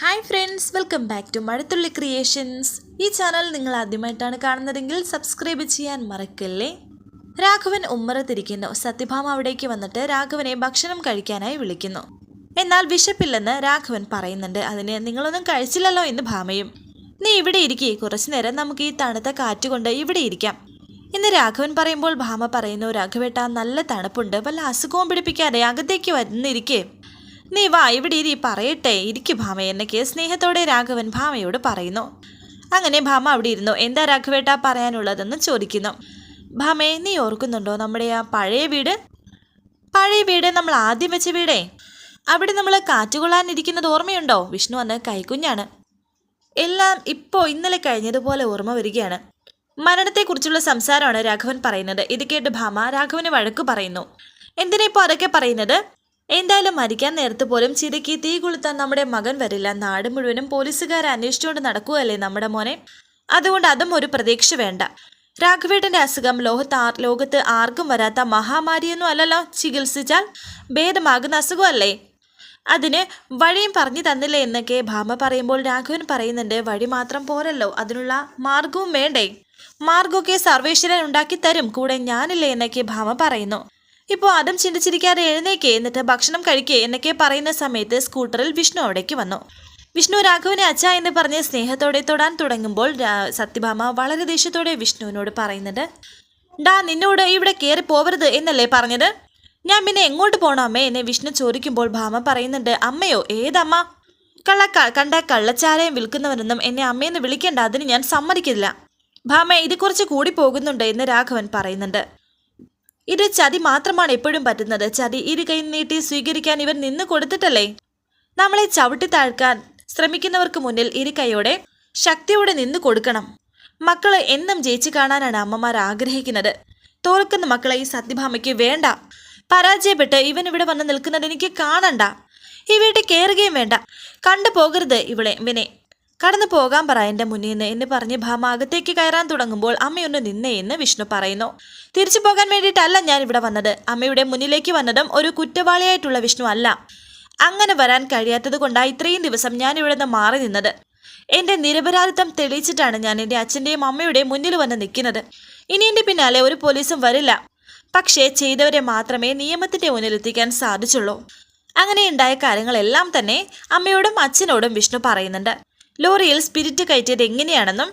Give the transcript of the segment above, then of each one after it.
Hi friends welcome back to Mazhathulli creations ഈ channel നിങ്ങൾ ആദ്യമായിട്ടാണ് കാണുന്നതെങ്കിൽ സബ്സ്ക്രൈബ് ചെയ്യാൻ മറക്കല്ലേ? രാഘവൻ ഉമ്മറത്തിരിക്കുന്നു. സത്യഭാമ അവിടേക്ക് വന്നിട്ട് രാഘവനെ ഭക്ഷണം കഴിക്കാനായി വിളിക്കുന്നു. എന്നാൽ വിശപ്പില്ലെന്ന് രാഘവൻ പറയുന്നുണ്ട്. അതിന് നിങ്ങളൊന്നും കഴിച്ചില്ലല്ലോ എന്ന് ഭാമയും. നീ ഇവിടെ ഇരിക്കേ. കുറച്ചു നേരം നമുക്ക് ഈ തണുത്ത കാറ്റുകൊണ്ട് ഇവിടെ ഇരിക്കാം. എന്ന് രാഘവൻ പറയുമ്പോൾ ഭാമ പറയുന്നു രാഘവേട്ട നല്ല തണുപ്പുണ്ട്. വല്ല അസുഖവും പിടിപ്പിക്കാതെ അകത്തേക്ക് വന്നിരിക്കേ. നീ വാ ഇവിടെ ഇരി പറയട്ടെ. ഇരിക്കു ഭാമ എന്നൊക്കെ സ്നേഹത്തോടെ രാഘവൻ ഭാമയോട് പറയുന്നു. അങ്ങനെ ഭാമ അവിടെ ഇരുന്നു. എന്താ രാഘവേട്ട പറയാനുള്ളതെന്ന് ചോദിക്കുന്നു. ഭാമയെ നീ ഓർക്കുന്നുണ്ടോ നമ്മുടെ ആ പഴയ വീട്? പഴയ വീട് നമ്മൾ ആദ്യം വെച്ച വീടേ? അവിടെ നമ്മൾ കാറ്റുകൊള്ളാനിരിക്കുന്നത് ഓർമ്മയുണ്ടോ? വിഷ്ണു അന്ന് കൈക്കുഞ്ഞാണ്. എല്ലാം ഇപ്പോൾ ഇന്നലെ കഴിഞ്ഞതുപോലെ ഓർമ്മ വരികയാണ്. മരണത്തെക്കുറിച്ചുള്ള സംസാരമാണ് രാഘവൻ പറയുന്നത്. ഇത് കേട്ട് ഭാമ രാഘവന് വഴക്ക് പറയുന്നു. എന്തിനാ ഇപ്പോൾ അതൊക്കെ പറയുന്നത്? എന്തായാലും മരിക്കാൻ നേരത്ത് പോലും ചിതയ്ക്ക് തീ കൊളുത്താൻ നമ്മുടെ മകൻ വരില്ല. നാട് മുഴുവനും പോലീസുകാരെ അന്വേഷിച്ചുകൊണ്ട് നടക്കുകയല്ലേ നമ്മുടെ മോനെ? അതുകൊണ്ട് അതും ഒരു പ്രതീക്ഷ വേണ്ട. രാഘവേട്ടന്റെ അസുഖം ലോകത്ത് ലോകത്ത് ആർക്കും വരാത്ത മഹാമാരിയൊന്നും അല്ലല്ലോ ചികിത്സിച്ചാൽ? ഭേദമാകുന്ന അസുഖമല്ലേ? അതിന് വഴിയും പറഞ്ഞു തന്നില്ലേ എന്നൊക്കെ ഭാമ പറയുമ്പോൾ രാഘവൻ പറയുന്നുണ്ട് വഴി മാത്രം പോരല്ലോ. അതിനുള്ള മാർഗവും വേണ്ടേ? മാർഗമൊക്കെ സർവേശ്വരൻ ഉണ്ടാക്കി തരും കൂടെ ഞാനില്ലേ? എന്നൊക്കെ ഭാമ പറയുന്നു. ഇപ്പോൾ അതും ചിന്തിച്ചിരിക്കാതെ എഴുന്നേക്കേ എന്നിട്ട് ഭക്ഷണം കഴിക്കേ എന്നൊക്കെ പറയുന്ന സമയത്ത് സ്കൂട്ടറിൽ വിഷ്ണു അവിടേക്ക് വന്നു. വിഷ്ണു രാഘവനെ അച്ഛ എന്ന് പറഞ്ഞ് സ്നേഹത്തോടെ തൊടാൻ തുടങ്ങുമ്പോൾ സത്യഭാമ വളരെ ദേഷ്യത്തോടെ വിഷ്ണുവിനോട് പറയുന്നുണ്ട് ഡാ നിന്നോട് ഇവിടെ കയറി പോവരുത് എന്നല്ലേ പറഞ്ഞത്? ഞാൻ പിന്നെ എങ്ങോട്ട് പോണോ അമ്മേ? എന്നെ വിഷ്ണു ചോദിക്കുമ്പോൾ ഭാമ പറയുന്നുണ്ട് അമ്മയോ ഏതമ്മ? കള്ള കണ്ട കള്ളച്ചാരയും വിൽക്കുന്നവനൊന്നും എന്നെ അമ്മയെന്ന് വിളിക്കേണ്ട അതിന് ഞാൻ സമ്മതിക്കില്ല. ഭാമ ഇത് കുറച്ച് കൂടി പോകുന്നുണ്ട് എന്ന് രാഘവൻ പറയുന്നുണ്ട്. ഇത് ചതി മാത്രമാണ് എപ്പോഴും പറ്റുന്നത്. ചതി ഇരു കൈ നീട്ടി സ്വീകരിക്കാൻ ഇവൻ നിന്ന് കൊടുത്തിട്ടല്ലേ? നമ്മളെ ചവിട്ടി താഴ്ക്കാൻ ശ്രമിക്കുന്നവർക്ക് മുന്നിൽ ഇരു കൈയോടെ ശക്തിയോടെ നിന്ന് കൊടുക്കണം. മക്കളെ എന്നും ജയിച്ചു കാണാനാണ് അമ്മമാർ ആഗ്രഹിക്കുന്നത്. തോൽക്കുന്ന മക്കളെ ഈ സത്യഭാമയ്ക്ക് വേണ്ട. പരാജയപ്പെട്ട് ഇവൻ ഇവിടെ വന്ന് നിൽക്കുന്നത് എനിക്ക് കാണണ്ട. ഈ വീട്ടിൽ കയറുകയും വേണ്ട. കണ്ടു പോകരുത് ഇവളെ. ഇവനെ കടന്നു പോകാൻ പറ എന്റെ മുന്നിൽ നിന്ന് എന്ന് പറഞ്ഞ് ഭാമ അകത്തേക്ക് കയറാൻ തുടങ്ങുമ്പോൾ അമ്മയൊന്ന് നിന്നേ എന്ന് വിഷ്ണു പറയുന്നു. തിരിച്ചു പോകാൻ വേണ്ടിയിട്ടല്ല ഞാൻ ഇവിടെ വന്നത്. അമ്മയുടെ മുന്നിലേക്ക് വന്നതും ഒരു കുറ്റവാളിയായിട്ടുള്ള വിഷ്ണു അല്ല. അങ്ങനെ വരാൻ കഴിയാത്തത് കൊണ്ടാണ് ഇത്രയും ദിവസം ഞാൻ ഇവിടെ നിന്ന് മാറി നിന്നത്. എന്റെ നിരപരാധിത്വം തെളിയിച്ചിട്ടാണ് ഞാൻ എന്റെ അച്ഛന്റെയും അമ്മയുടെയും മുന്നിൽ വന്ന് നിൽക്കുന്നത്. ഇനി എന്റെ പിന്നാലെ ഒരു പോലീസും വരില്ല. പക്ഷേ ചെയ്തവരെ മാത്രമേ നിയമത്തിന്റെ മുന്നിലെത്തിക്കാൻ സാധിച്ചുള്ളൂ. അങ്ങനെ ഉണ്ടായ കാര്യങ്ങളെല്ലാം തന്നെ അമ്മയോടും അച്ഛനോടും വിഷ്ണു പറയുന്നുണ്ട്. ലോറിയിൽ സ്പിരിറ്റ് കയറ്റിയത് എങ്ങനെയാണെന്നും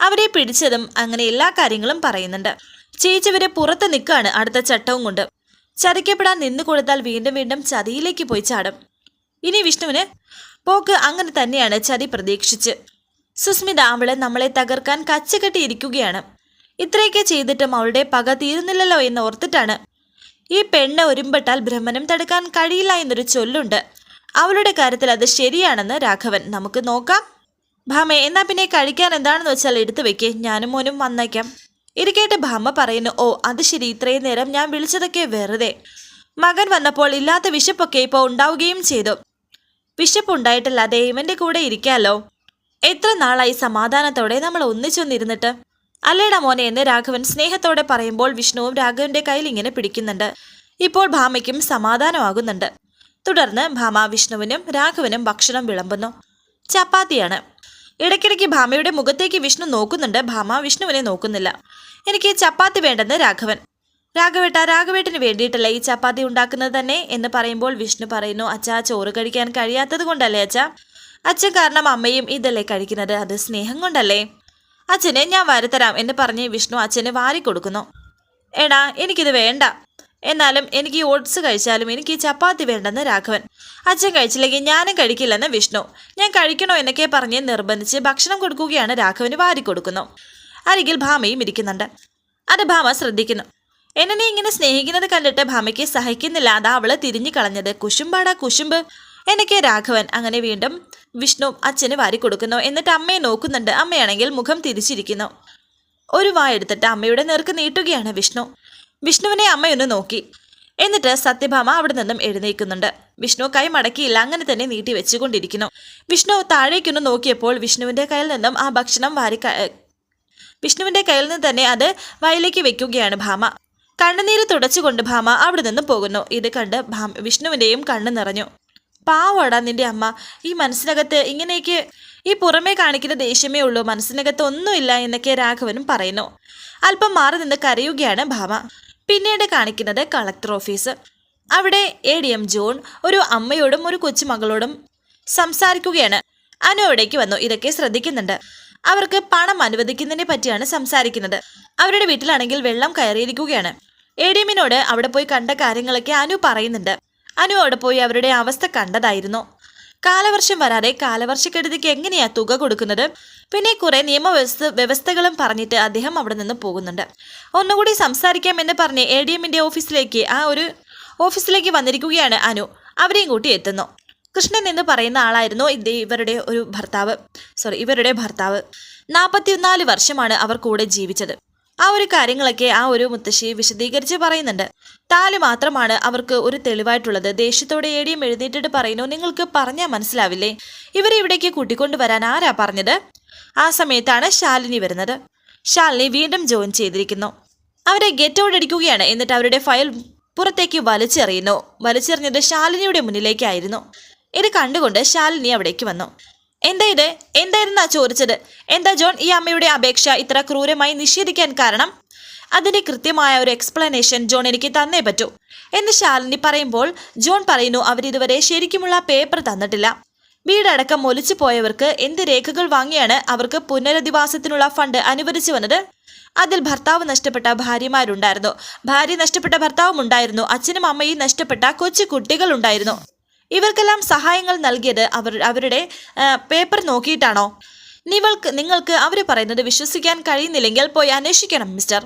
അവരെ പിടിച്ചതും അങ്ങനെ എല്ലാ കാര്യങ്ങളും പറയുന്നുണ്ട്. ചേച്ചവരെ പുറത്ത് നിൽക്കുകയാണ് അടുത്ത ചട്ടവും കൊണ്ട്. ചതിക്കപ്പെടാൻ നിന്നു കൊടുത്താൽ വീണ്ടും വീണ്ടും ചതിയിലേക്ക് പോയി ചാടും. ഇനി വിഷ്ണുവിന് പോക്ക് അങ്ങനെ തന്നെയാണ് ചതി പ്രതീക്ഷിച്ച്. സുസ്മിത അവളെ നമ്മളെ തകർക്കാൻ കച്ചകെട്ടിയിരിക്കുകയാണ്. ഇത്രയൊക്കെ ചെയ്തിട്ടും അവളുടെ പക തീരുന്നില്ലല്ലോ എന്ന് ഓർത്തിട്ടാണ്. ഈ പെണ്ണ് ഒരുമ്പെട്ടാൽ ബ്രഹ്മനം തടുക്കാൻ കഴിയില്ല എന്നൊരു ചൊല്ലുണ്ട്. അവളുടെ കാര്യത്തിൽ അത് ശരിയാണെന്ന് രാഘവൻ. നമുക്ക് നോക്കാം. ഭാമ എന്നാ പിന്നെ കഴിക്കാൻ എന്താണെന്ന് വെച്ചാൽ എടുത്തു വെക്കേ. ഞാനും മോനും വന്നേക്കാം. ഇരിക്കേട്ട് ഭാമ പറയുന്നു ഓ അത് ശരി. ഇത്രയും നേരം ഞാൻ വിളിച്ചതൊക്കെ വെറുതെ. മകൻ വന്നപ്പോൾ ഇല്ലാത്ത വിശപ്പൊക്കെ ഇപ്പോൾ ഉണ്ടാവുകയും ചെയ്തു. വിശപ്പുണ്ടായിട്ടല്ലാതെ ദൈവന്റെ കൂടെ ഇരിക്കാലോ. എത്ര നാളായി സമാധാനത്തോടെ നമ്മൾ ഒന്നിച്ചൊന്നിരുന്നിട്ട്? അല്ലേടാ മോനെ എന്ന് രാഘവൻ സ്നേഹത്തോടെ പറയുമ്പോൾ വിഷ്ണുവും രാഘവന്റെ കയ്യിൽ ഇങ്ങനെ പിടിക്കുന്നുണ്ട്. ഇപ്പോൾ ഭാമയ്ക്കും സമാധാനമാകുന്നുണ്ട്. തുടർന്ന് ഭാമ വിഷ്ണുവിനും രാഘവനും ഭക്ഷണം വിളമ്പുന്നു. ചപ്പാത്തിയാണ്. ഇടയ്ക്കിടയ്ക്ക് ഭാമയുടെ മുഖത്തേക്ക് വിഷ്ണു നോക്കുന്നുണ്ട്. ഭാമ വിഷ്ണുവിനെ നോക്കുന്നില്ല. എനിക്ക് ചപ്പാത്തി വേണ്ടെന്ന് രാഘവൻ. രാഘവേട്ട രാഘവേട്ടന് വേണ്ടിയിട്ടല്ല ഈ ചപ്പാത്തി ഉണ്ടാക്കുന്നത് തന്നെ? എന്ന് പറയുമ്പോൾ വിഷ്ണു പറയുന്നു അച്ഛാ ചോറ് കഴിക്കാൻ കഴിയാത്തത് കൊണ്ടല്ലേ അച്ഛാ? അച്ഛൻ കാരണം അമ്മയും ഇതല്ലേ കഴിക്കുന്നത്? അത് സ്നേഹം കൊണ്ടല്ലേ? അച്ഛനെ ഞാൻ വരുത്തരാം എന്ന് പറഞ്ഞ് വിഷ്ണു അച്ഛന് വാരി കൊടുക്കുന്നു എടാ എനിക്കിത് വേണ്ട. എന്നാലും എനിക്ക് ഈ ഓട്സ് കഴിച്ചാലും എനിക്ക് ഈ ചപ്പാത്തി വേണ്ടെന്ന് രാഘവൻ. അച്ഛൻ കഴിച്ചില്ലെങ്കിൽ ഞാനും കഴിക്കില്ലെന്ന് വിഷ്ണു. ഞാൻ കഴിക്കണോ എന്നൊക്കെ പറഞ്ഞ് നിർബന്ധിച്ച് ഭക്ഷണം കൊടുക്കുകയാണ് രാഘവന് വാരി കൊടുക്കുന്നു. അരികിൽ ഭാമയും ഇരിക്കുന്നുണ്ട്. അത് ഭാമ ശ്രദ്ധിക്കുന്നു. എന്നെ നീ ഇങ്ങനെ സ്നേഹിക്കുന്നത് കണ്ടിട്ട് ഭാമയ്ക്ക് സഹിക്കുന്നില്ല. അതാ അവൾ തിരിഞ്ഞു കളഞ്ഞത്. കുശുമ്പാടാ കുശുമ്പ്. എന്നൊക്കെ രാഘവൻ അങ്ങനെ വീണ്ടും വിഷ്ണു അച്ഛന് വാരി കൊടുക്കുന്നു. എന്നിട്ട് അമ്മയെ നോക്കുന്നുണ്ട്. അമ്മയാണെങ്കിൽ മുഖം തിരിച്ചിരിക്കുന്നു. ഒരു വായെടുത്തിട്ട് അമ്മയുടെ നേർക്ക് നീട്ടുകയാണ് വിഷ്ണു. വിഷ്ണുവിനെ അമ്മയൊന്ന് നോക്കി. എന്നിട്ട് സത്യഭാമ അവിടെ നിന്നും എഴുന്നേൽക്കുന്നുണ്ട്. വിഷ്ണു കൈ മടക്കിയില്ല. അങ്ങനെ തന്നെ നീട്ടി വെച്ചുകൊണ്ടിരിക്കുന്നു. വിഷ്ണു താഴേക്കൊന്ന് നോക്കിയപ്പോൾ വിഷ്ണുവിന്റെ കയ്യിൽ നിന്നും ആ ഭക്ഷണം വാരി വിഷ്ണുവിന്റെ കയ്യിൽ നിന്ന് തന്നെ അത് വയലേക്ക് വെക്കുകയാണ് ഭാമ. കണ്ണുനീര് തുടച്ചുകൊണ്ട് ഭാമ അവിടെ നിന്നും പോകുന്നു. ഇത് കണ്ട് ഭാമ വിഷ്ണുവിന്റെയും കണ്ണ് നിറഞ്ഞു. പാവടാ നിന്റെ അമ്മ. ഈ മനസ്സിനകത്ത് ഇങ്ങനെയൊക്കെ ഈ പുറമേ കാണിക്കുന്ന ദേഷ്യമേ ഉള്ളൂ. മനസ്സിനകത്ത് ഒന്നുമില്ല എന്നൊക്കെ രാഘവനും പറയുന്നു. അല്പം മാറി നിന്ന് കരയുകയാണ് ഭാമ. പിന്നീട് കാണിക്കുന്നത് കളക്ടർ ഓഫീസ്. അവിടെ എ ഡി എം ജോൺ ഒരു അമ്മയോടും ഒരു കൊച്ചുമകളോടും സംസാരിക്കുകയാണ്. അനു അവിടേക്ക് വന്നു. ഇതൊക്കെ ശ്രദ്ധിക്കുന്നുണ്ട്. അവർക്ക് പണം അനുവദിക്കുന്നതിനെ പറ്റിയാണ് സംസാരിക്കുന്നത്. അവരുടെ വീട്ടിലാണെങ്കിൽ വെള്ളം കയറിയിരിക്കുകയാണ്. എ ഡി എമ്മിനോട് അവിടെ പോയി കണ്ട കാര്യങ്ങളൊക്കെ അനു പറയുന്നുണ്ട്. അനു അവിടെ പോയി അവരുടെ അവസ്ഥ കണ്ടതായിരുന്നു. കാലവർഷം വരാതെ കാലവർഷക്കെടുതിക്ക് എങ്ങനെയാ തുക കൊടുക്കുന്നത്? പിന്നെ കുറെ നിയമവ്യവസ്ഥ വ്യവസ്ഥകളും പറഞ്ഞിട്ട് അദ്ദേഹം അവിടെ നിന്ന് പോകുന്നുണ്ട്. ഒന്നുകൂടി സംസാരിക്കാമെന്ന് പറഞ്ഞ് എ ഡി എമ്മിന്റെ ഓഫീസിലേക്ക് ആ ഒരു ഓഫീസിലേക്ക് വന്നിരിക്കുകയാണ് അനു. അവരെയും കൂട്ടി എത്തുന്നു. കൃഷ്ണൻ എന്ന് പറയുന്ന ആളായിരുന്നു ഇവരുടെ ഒരു ഭർത്താവ്. സോറി ഇവരുടെ ഭർത്താവ്. നാൽപ്പത്തിനാല് വർഷമാണ് അവർ കൂടെ ജീവിച്ചത്. ആ ഒരു കാര്യങ്ങളൊക്കെ ആ ഒരു മുത്തശ്ശി വിശദീകരിച്ച് പറയുന്നുണ്ട്. താൽ മാത്രമാണ് അവർക്ക് ഒരു തെളിവായിട്ടുള്ളത്. ദേഷ്യത്തോടെ ഏടിയും എഴുന്നേറ്റിട്ട് പറയുന്നു നിങ്ങൾക്ക് പറഞ്ഞാൽ മനസ്സിലാവില്ലേ? ഇവരെ ഇവിടേക്ക് കൂട്ടിക്കൊണ്ടുവരാൻ ആരാ പറഞ്ഞത്? ആ സമയത്താണ് ശാലിനി വരുന്നത്. ശാലിനി വീണ്ടും ജോയിൻ ചെയ്തിരിക്കുന്നു. അവരെ ഗെറ്റ് ഔട്ട് അടിക്കുകയാണ്. എന്നിട്ട് അവരുടെ ഫയൽ പുറത്തേക്ക് വലിച്ചെറിയുന്നു. വലിച്ചെറിഞ്ഞത് ശാലിനിയുടെ മുന്നിലേക്കായിരുന്നു. ഇത് കണ്ടുകൊണ്ട് ശാലിനി അവിടേക്ക് വന്നു. എന്താ ഇത് എന്തായിരുന്നാ ചോദിച്ചത്? എന്താ ജോൺ ഈ അമ്മയുടെ അപേക്ഷ ഇത്ര ക്രൂരമായി നിഷേധിക്കാൻ കാരണം? അതിന്റെ കൃത്യമായ ഒരു എക്സ്പ്ലനേഷൻ ജോൺ എനിക്ക് തന്നേ പറ്റൂ. എന്ന് ശാലിനി പറയുമ്പോൾ ജോൺ പറയുന്നു അവരിതുവരെ ശരിക്കുമുള്ള പേപ്പർ തന്നിട്ടില്ല. വീടടക്കം ഒലിച്ചു പോയവർക്ക് എന്ത് രേഖകൾ വാങ്ങിയാണ് അവർക്ക് പുനരധിവാസത്തിനുള്ള ഫണ്ട് അനുവദിച്ചു വന്നത്? അതിൽ ഭർത്താവ് നഷ്ടപ്പെട്ട ഭാര്യമാരുണ്ടായിരുന്നു. ഭാര്യ നഷ്ടപ്പെട്ട ഭർത്താവും ഉണ്ടായിരുന്നു. അച്ഛനും അമ്മയും നഷ്ടപ്പെട്ട കൊച്ചു കുട്ടികളുണ്ടായിരുന്നു. ഇവർക്കെല്ലാം സഹായങ്ങൾ നൽകിയത് അവർ അവരുടെ പേപ്പർ നോക്കിയിട്ടാണോ? നിങ്ങൾക്ക് നിങ്ങൾക്ക് അവർ പറയുന്നത് വിശ്വസിക്കാൻ കഴിയുന്നില്ലെങ്കിൽ പോയി അന്വേഷിക്കണം മിസ്റ്റർ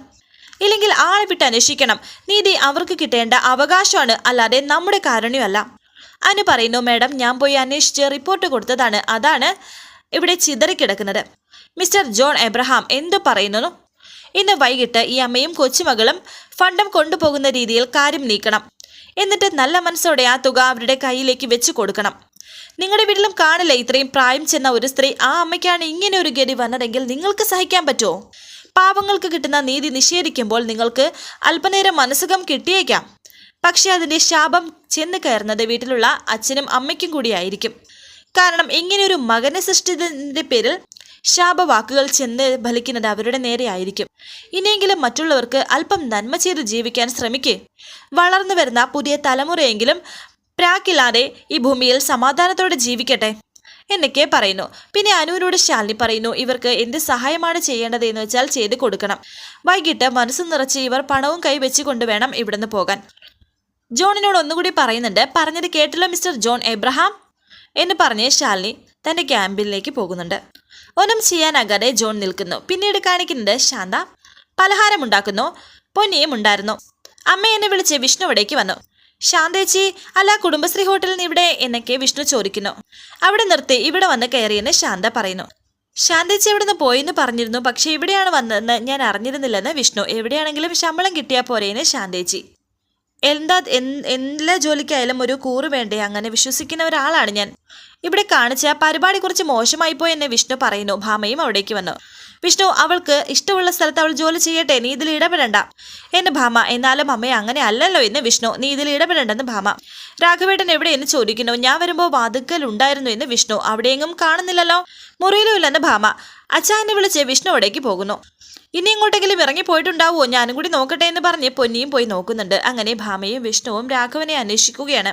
ഇല്ലെങ്കിൽ ആളെ വിട്ട് അന്വേഷിക്കണം. നീതി അവർക്ക് കിട്ടേണ്ട അവകാശമാണ് അല്ലാതെ നമ്മുടെ കാരണമല്ല അനു പറയുന്നു മാഡം ഞാൻ പോയി അന്വേഷിച്ച് റിപ്പോർട്ട് കൊടുത്തതാണ്. അതാണ് ഇവിടെ ചിതറിക്കിടക്കുന്നത് മിസ്റ്റർ ജോൺ എബ്രഹാം എന്തു പറയുന്നു? ഇന്ന് വൈകിട്ട് ഈ അമ്മയും കൊച്ചുമകളും ഫണ്ടം കൊണ്ടുപോകുന്ന രീതിയിൽ കാര്യം നീക്കണം. എന്നിട്ട് നല്ല മനസ്സോടെ ആ തുക അവരുടെ കയ്യിലേക്ക് വെച്ചു കൊടുക്കണം. നിങ്ങളുടെ വീട്ടിലും കാണില്ല ഇത്രയും പ്രായം ചെന്ന ഒരു സ്ത്രീ ആ അമ്മയ്ക്കാണ് ഇങ്ങനെ ഒരു ഗതി വന്നതെങ്കിൽ നിങ്ങൾക്ക് സഹിക്കാൻ പറ്റുമോ? പാവങ്ങൾക്ക് കിട്ടുന്ന നീതി നിഷേധിക്കുമ്പോൾ നിങ്ങൾക്ക് അല്പനേരം മനസ്സുഖം കിട്ടിയേക്കാം. പക്ഷെ അതിന്റെ ശാപം ചെന്ന് കയറുന്നത് വീട്ടിലുള്ള അച്ഛനും അമ്മയ്ക്കും കൂടിയായിരിക്കും. കാരണം ഇങ്ങനെയൊരു മകനെ സൃഷ്ടിച്ചതിന്റെ പേരിൽ ശാപവാക്കുകൾ ചെന്ന് ഫലിക്കുന്നത് അവരുടെ നേരെയായിരിക്കും ഇനിയെങ്കിലും മറ്റുള്ളവർക്ക് അല്പം നന്മ ചെയ്ത് ജീവിക്കാൻ ശ്രമിക്കേ. വളർന്നു വരുന്ന പുതിയ തലമുറയെങ്കിലും പ്രാക്കില്ലാതെ ഈ ഭൂമിയിൽ സമാധാനത്തോടെ ജീവിക്കട്ടെ. എന്നൊക്കെ പറയുന്നു. പിന്നെ അനുവിനോട് ശാലിനി പറയുന്നു ഇവർക്ക് എന്ത് സഹായമാണ് ചെയ്യേണ്ടത് എന്ന് വെച്ചാൽ ചെയ്ത് കൊടുക്കണം. വൈകിട്ട് മനസ്സ് നിറച്ച് ഇവർ പണവും കൈവച്ച് കൊണ്ടുവേണം ഇവിടുന്ന് പോകാൻ. ജോണിനോട് ഒന്നുകൂടി പറയുന്നുണ്ട് പറഞ്ഞത് കേട്ടില്ല മിസ്റ്റർ ജോൺ എബ്രഹാം? എന്ന് പറഞ്ഞ് ശാലിനി തന്റെ ക്യാമ്പിലേക്ക് പോകുന്നുണ്ട്. ഒന്നും ചെയ്യാനാകാതെ ജോൺ നിൽക്കുന്നു. പിന്നീട് കാണിക്കുന്നത് ശാന്ത. പലഹാരം ഉണ്ടാക്കുന്നു. പൊന്നിയും ഉണ്ടായിരുന്നു. അമ്മ എന്നെ വിളിച്ച് വിഷ്ണു ഇവിടേക്ക് വന്നു. ശാന്തേച്ചി അല്ല കുടുംബശ്രീ ഹോട്ടലിന് ഇവിടെ എന്നൊക്കെ വിഷ്ണു ചോദിക്കുന്നു. അവിടെ നിർത്തി ഇവിടെ വന്ന് കയറിയെന്ന് ശാന്ത പറയുന്നു. ശാന്തേച്ചി ഇവിടുന്ന് പോയെന്ന് പറഞ്ഞിരുന്നു. പക്ഷേ ഇവിടെയാണ് വന്നതെന്ന് ഞാൻ അറിഞ്ഞിരുന്നില്ലെന്ന് വിഷ്ണു. എവിടെയാണെങ്കിലും ശമ്പളം കിട്ടിയാൽ പോരേന്ന് ശാന്തേച്ചി. എന്താ എല്ലാ ജോലിക്കായാലും ഒരു കൂറ് വേണ്ടേ? അങ്ങനെ വിശ്വസിക്കുന്ന ഒരാളാണ് ഞാൻ. ഇവിടെ കാണിച്ച പരിപാടി കുറച്ച് മോശമായി പോയി എന്നെ വിഷ്ണു പറയുന്നു. ഭാമയും അവിടേക്ക് വന്നു. വിഷ്ണു അവൾക്ക് ഇഷ്ടമുള്ള സ്ഥലത്ത് അവൾ ജോലി ചെയ്യട്ടെ നീ ഇതിൽ ഇടപെടണ്ട എന്ന് ഭാമ. എന്നാലും അമ്മയെ അങ്ങനെ അല്ലല്ലോ എന്ന് വിഷ്ണു. നീ ഇതിൽ ഇടപെടണ്ടെന്ന് ഭാമ. രാഘവേട്ടൻ എവിടെയെന്ന് ചോദിക്കുന്നു. ഞാൻ വരുമ്പോൾ വാതുക്കൽ ഉണ്ടായിരുന്നു എന്ന് വിഷ്ണു. അവിടെയെങ്ങും കാണുന്നില്ലല്ലോ. മുറിയിലും ഇല്ലെന്ന് ഭാമ. അച്ഛാ എന്നെ വിളിച്ച് വിഷ്ണു അവിടേക്ക് പോകുന്നു. ഇനി ഇങ്ങോട്ടെങ്കിലും ഇറങ്ങി പോയിട്ടുണ്ടാവുമോ ഞാനും കൂടി നോക്കട്ടെ എന്ന് പറഞ്ഞ് പൊന്നിയും പോയി നോക്കുന്നുണ്ട്. അങ്ങനെ ഭാമയും വിഷ്ണുവും രാഘവനെ അന്വേഷിക്കുകയാണ്.